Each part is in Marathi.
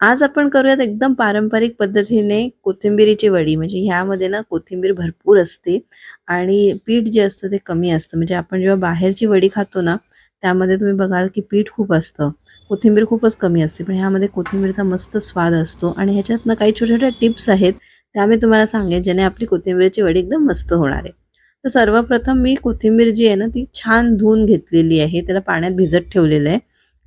आज आपण करूयात एकदम पारंपरिक पद्धतीने कोथिंबिरीची वडी. म्हणजे ह्यामध्ये ना कोथिंबीर भरपूर असते आणि पीठ जे असतं ते कमी असतं. म्हणजे आपण जेव्हा बाहेरची वडी खातो ना त्यामध्ये तुम्ही बघाल की पीठ खूप असतं. कोथिंबीर खूपच कमी असते. पण ह्यामध्ये कोथिंबीरचा मस्त स्वाद असतो आणि ह्याच्यातनं काही छोट्या छोट्या टिप्स आहेत त्या मी तुम्हाला सांगेन ज्याने आपली कोथिंबीरची वडी एकदम मस्त होणार आहे. तर सर्वप्रथम मी कोथिंबीर जी आहे ना ती छान धुवून घेतलेली आहे. त्याला पाण्यात भिजत ठेवलेलं आहे.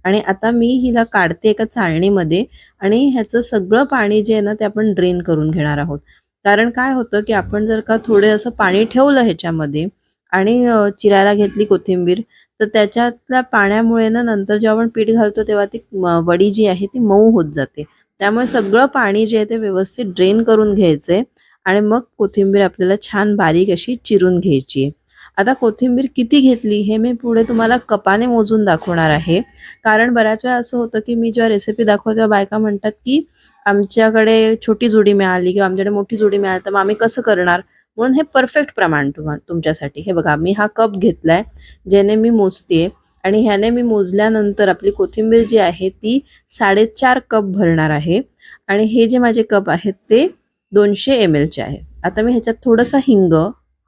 आणि आता मी हिला काढते एका चाळणीमध्ये आणि ह्याचं सगळं पाणी जे आहे ना ते आपण ड्रेन करून घेणार आहोत. कारण काय होतं की आपण जर का थोडे असं पाणी ठेवलं ह्याच्यामध्ये आणि चिरायला घेतली कोथिंबीर तर त्याच्यातल्या पाण्यामुळे ना नंतर जेव्हा आपण पीठ घालतो तेव्हा ती वडी जी आहे ती मऊ होत जाते. त्यामुळे सगळं पाणी जे आहे ते व्यवस्थित ड्रेन करून घ्यायचं आहे आणि मग कोथिंबीर आपल्याला छान बारीक अशी चिरून घ्यायची आहे. आता कोथिंबीर किती घेतली हे मी पुढे तुम्हाला कपाने मोजून दाखवणार आहे. कारण बऱ्याच वेळा असं होतं की मी जेव्हा रेसिपी दाखवते तेव्हा बायका म्हणतात की आमच्याकडे छोटी जुडी मिळाली किंवा आमच्याकडे मोठी जुडी मिळाली तर मग आम्ही कसं करणार? म्हणून हे परफेक्ट प्रमाण तुम्हा तुमच्यासाठी. हे बघा मी हा कप घेतलाय ज्याने मी मोजते आणि ह्याने मी मोजल्यानंतर आपली कोथिंबीर जी आहे ती साडेचार कप भरणार आहे आणि हे जे माझे कप आहेत ते दोनशे एम एलचे आहेत. आता मी ह्याच्यात थोडंसं हिंग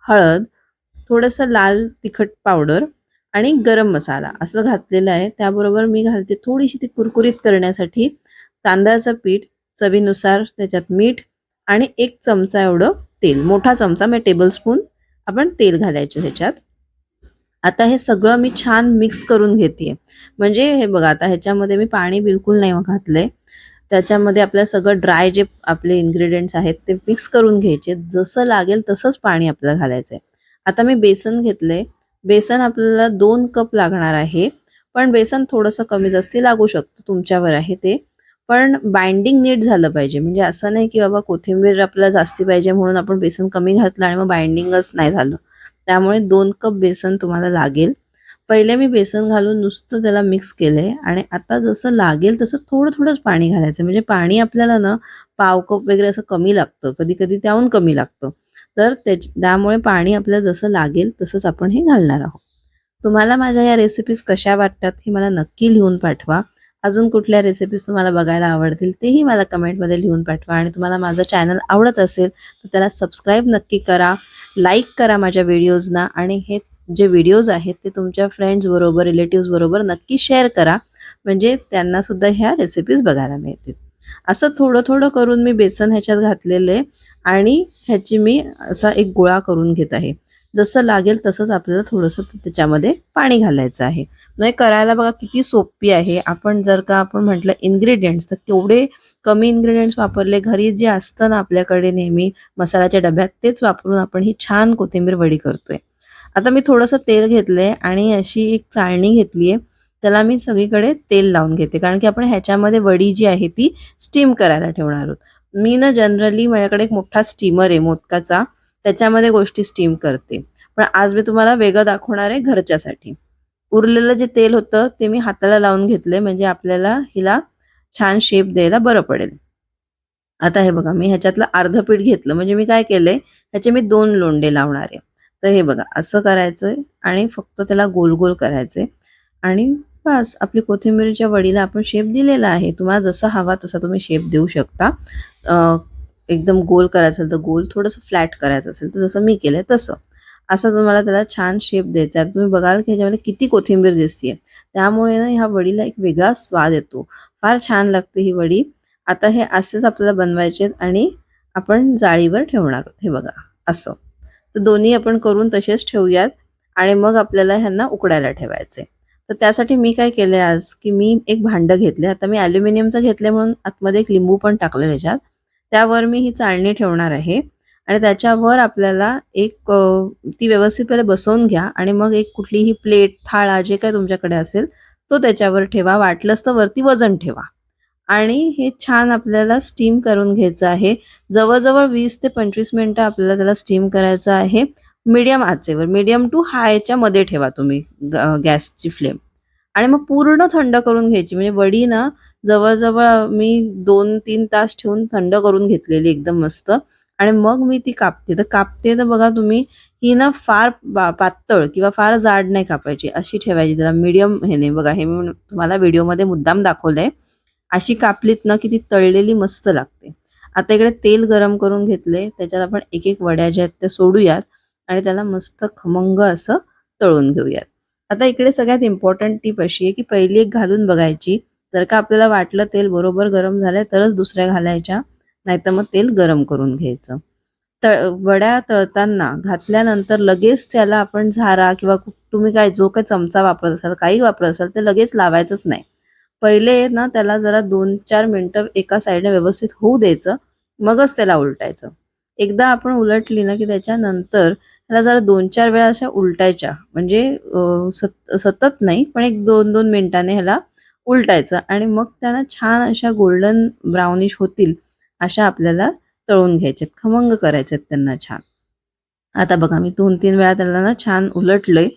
हळद थोडंसं लाल तिखट पावडर आणि गरम मसाला असं घातलेलं आहे. त्याबरोबर मी घालते थोडीशी ती कुरकुरीत करण्यासाठी तांदळाचं पीठ चवीनुसार त्याच्यात मीठ आणि एक चमचा एवढं तेल. मोठा चमचा म्हणजे टेबलस्पून आपण तेल घालायचं ह्याच्यात. आता हे सगळं मी छान मिक्स करून घेते म्हणजे हे बघा आता ह्याच्यामध्ये मी पाणी बिलकुल नाही घातलंय. त्याच्यामध्ये आपल्या सगळं ड्राय जे आपले इन्ग्रेडियंट्स आहेत ते मिक्स करून घ्यायचे. जसं लागेल तसंच पाणी आपल्याला घालायचं आहे आता मी बेसन घेतलंय. बेसन आपल्याला दोन कप लागणार आहे. पण बेसन थोडंसं कमी जास्ती लागू शकतं तुमच्यावर आहे ते. पण बाइंडिंग नीट झालं पाहिजे. म्हणजे असं नाही की बाबा कोथिंबीर आपल्याला जास्ती पाहिजे म्हणून आपण बेसन कमी घातलं आणि मग बाइंडिंगच नाही झालं. त्यामुळे दोन कप बेसन तुम्हाला लागेल. पहिले मी बेसन घालून नुसतं त्याला मिक्स केलं आहे आणि आता जसं लागेल तसं थोडं थोडंच पाणी घालायचं. म्हणजे पाणी आपल्याला ना पाव कप वगैरे असं कमी लागतं. कधी कधी त्याहून कमी लागतं. तर त्याच त्यामुळे पाणी आपल्याला जसं लागेल तसंच आपण हे घालणार आहोत. तुम्हाला माझ्या या रेसिपीज कशा वाटतात हे मला नक्की लिहून पाठवा. अजून कुठल्या रेसिपीज तुम्हाला बघायला आवडतील तेही मला कमेंटमध्ये लिहून पाठवा. आणि तुम्हाला माझं चॅनल आवडत असेल तर त्याला सबस्क्राईब नक्की करा लाईक करा माझ्या व्हिडिओजना आणि हे जे व्हिडिओज आहेत ते तुमच्या फ्रेंड्सबरोबर रिलेटिव्सबरोबर नक्की शेअर करा. म्हणजे त्यांनासुद्धा ह्या रेसिपीज बघायला मिळतील. असं थोडं थोडं करून मी बेसन ह्याच्यात घातलेलं आहे. आणि ह्याची मी असा एक गोळा करून घेत आहे. जसं लागेल तसंच आपल्याला थोडंसं त्याच्यामध्ये पाणी घालायचं आहे. म्हणजे करायला बघा किती सोपी आहे. आपण जर का आपण म्हटलं इन्ग्रेडियंट्स तर केवढे कमी इन्ग्रेडियंट्स वापरले घरी जे असतं ना आपल्याकडे नेहमी मसाल्याच्या डब्यात तेच वापरून आपण ही छान कोथिंबीर वडी करतोय. आता मी थोडंसं तेल घेतलंय आणि अशी एक चाळणी घेतली आहे त्याला मी सगळीकडे तेल लावून घेते. कारण की आपण ह्याच्यामध्ये वडी जी आहे ती स्टीम करायला ठेवणार आहोत. मी ना जनरली माझ्याकडे एक मोठा स्टीमर आहे मोदकाचा. त्याच्यामध्ये गोष्टी स्टीम करते. पण आज मी तुम्हाला वेगळं दाखवणार आहे घरच्यासाठी. उरलेलं जे तेल होतं ते मी हाताला लावून घेतले म्हणजे आपल्याला हिला छान शेप द्यायला बरं पडेल. आता हे बघा मी ह्याच्यातलं अर्ध पीठ घेतलं. म्हणजे मी काय केलंय ह्याचे मी दोन लोंडे लावणार आहे. तर हे बघा असं करायचंय आणि फक्त त्याला गोल गोल करायचंय. आणि बस आपली कोथिंबीरच्या वडीला आपण शेप दिलेला आहे. तुम्हाला जसा हवा तसा तुम्ही शेप देऊ शकता. एकदम गोल करायचं असेल तर गोल थोडंसं फ्लॅट करायचं असेल तर जसं मी केलंय तसं. असं तुम्हाला त्याला छान शेप द्यायचा आहे. तुम्ही बघाल की ह्याच्यामध्ये किती कोथिंबीर दिसते त्यामुळे ना ह्या वडीला एक वेगळा स्वाद येतो. फार छान लागते ही वडी. आता हे असेच आपल्याला बनवायचे आहेत आणि आपण जाळीवर ठेवणार आहोत. हे बघा असं. तर दोन्ही आपण करून तसेच ठेवूयात आणि मग आपल्याला ह्यांना उकडायला ठेवायचे तर त्यासाठी मी काय केलंय आज की मी एक भांडं घेतले आता मी ॲल्युमिनियमचं घेतले म्हणून आतमध्ये एक लिंबू पण टाकलं त्याच्यात. त्यावर मी ही चाळणी ठेवणार आहे. आणि त्याच्यावर आपल्याला एक ती व्यवस्थित पहिले बसवून घ्या आणि मग एक कुठलीही प्लेट थाळा जे काय तुमच्याकडे असेल तो त्याच्यावर ठेवा. वाटलंच तर वरती वजन ठेवा. आणि हे छान आपल्याला स्टीम करून घ्यायचं आहे. जवळजवळ वीस ते पंचवीस मिनटं आपल्याला त्याला स्टीम करायचं आहे. मीडियम आचेवर. मीडियम टू हायच्या मध्ये ठेवा तुम्ही गॅसची फ्लेम आणि मग पूर्ण थंड करून घ्यायची. म्हणजे वडी ना जवळजवळ मी दोन तीन तास ठेवून थंड करून घेतलेली एकदम मस्त. आणि मग मी ती कापते. तर कापते तर बघा तुम्ही ही ना फार पातळ किंवा फार जाड नाही कापायची. अशी ठेवायची. त्याला मीडियम ह्याने बघा हे मी तुम्हाला व्हिडिओमध्ये मुद्दाम दाखवलंय. अशी कापलीत ना की ती तळलेली मस्त लागते. आता इकडे तेल गरम करून घेतले त्याच्यात आपण एक एक वड्या ज्या आहेत त्या सोडूयात. आणि त्याला मस्त खमंग असं तळून घेऊयात. आता इकडे सगळ्यात इम्पॉर्टंट टीप अशी आहे की पहिली एक घालून बघायची. जर का आपल्याला वाटलं तेल बरोबर गरम झालंय तरच दुसऱ्या घालायच्या. नाहीतर मग तेल गरम करून घ्यायचं. तळ वड्या तळताना घातल्यानंतर लगेच त्याला आपण झारा किंवा तुम्ही काय जो काही चमचा वापरत असाल काही वापरत असाल ते लगेच लावायचंच नाही. पहिले ना त्याला जरा दोन चार मिनटं एका साईडने व्यवस्थित होऊ द्यायचं. मगच त्याला उलटायचं. एकदा आपण उलटली ना की त्याच्यानंतर त्याला जरा दोन चार वेळा अशा उलटायच्या. म्हणजे सत सतत नाही पण एक दोन दोन मिनिटाने ह्याला उलटायचं आणि मग त्यांना छान अशा गोल्डन ब्राउनिश होतील अशा आपल्याला तळून घ्यायच्यात खमंग करायच्यात त्यांना छान. आता बघा मी दोन तीन वेळा त्याला ना छान उलटलंय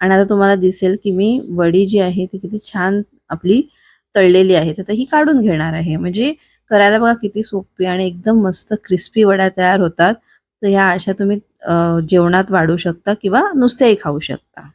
आणि आता तुम्हाला दिसेल की मी वडी जी आहे ती किती छान आपली तळलेली आहे. तर ही काढून घेणार आहे. म्हणजे करायला बघा किती सोपी आणि एकदम मस्त क्रिस्पी वड्या तयार होतात. तर ह्या अशा तुम्ही जेवणात वाढू शकता किंवा नुसत्याही खाऊ शकता.